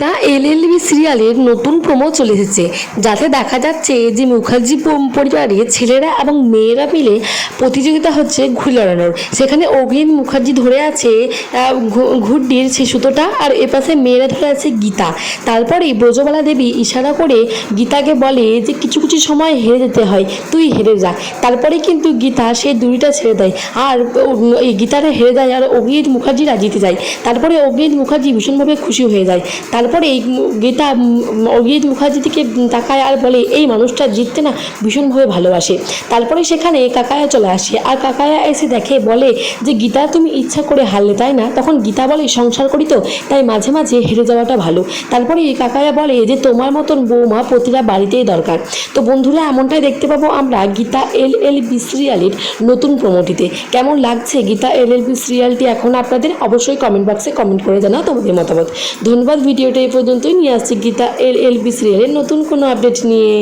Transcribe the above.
তা এলএলবি সিরিয়ালের নতুন প্রোমো চলে এসেছে। যাতে দেখা যাচ্ছে যে মুখার্জি পরিবারে ছেলেরা এবং মেয়েরা মিলে প্রতিযোগিতা হচ্ছে ঘুড়ি লড়ানোর সেখানে অভিন মুখার্জি ধরে আছে ঘুড্ডির সে সুতোটা আর এপাশে মেয়েরা ধরে আছে গীতা। তারপরে ব্রজবালা দেবী ইশারা করে গীতাকে বলে যে, কিছু সময় হেরে যেতে হয়, তুই হেরে যা তারপরে কিন্তু গীতা সেই দড়িটা ছেড়ে দেয়। আর এই গীতাটা হেরে যায় আর অগ্নিজিৎ মুখার্জিরা জিতে যায়। তারপরে অগ্নিজিৎ মুখার্জি ভীষণভাবে খুশি হয়ে যায়। তারপরে এই গীতা অগ্নিজিৎ মুখার্জি দিকে তাকায় আর বলে, এই মানুষটা জিততে না ভীষণভাবে ভালোবাসে। তারপরে সেখানে কাকায়া চলে আসে। আর কাকায়া এসে দেখে, বলে যে, গীতা, তুমি ইচ্ছা করে হারলে, তাই না? তখন গীতা বলে, সংসার করি তো, তাই মাঝে মাঝে হেরে যাওয়াটা ভালো। তারপরে এই কাকায়া বলে যে, তোমার মতন বৌমা প্রতিটা বাড়িতেই দরকার। তো বন্ধুরা, এমনটাই দেখতে পাবো আমরা গীতা এল এল বি সিরিয়ালের নতুন প্রমোটিতে। কেমন লাগছে গীতা এল এল বি সিরিয়ালটি এখন আপনাদের অবশ্যই কমেন্ট বক্সে কমেন্ট করে জানাও তোমাদের মতামত। ধন্যবাদ, ভিডিওটা এই পর্যন্তই। নিয়ে আসছি গীতা এল এল বি সিরিয়ালের নতুন কোনো আপডেট নিয়ে।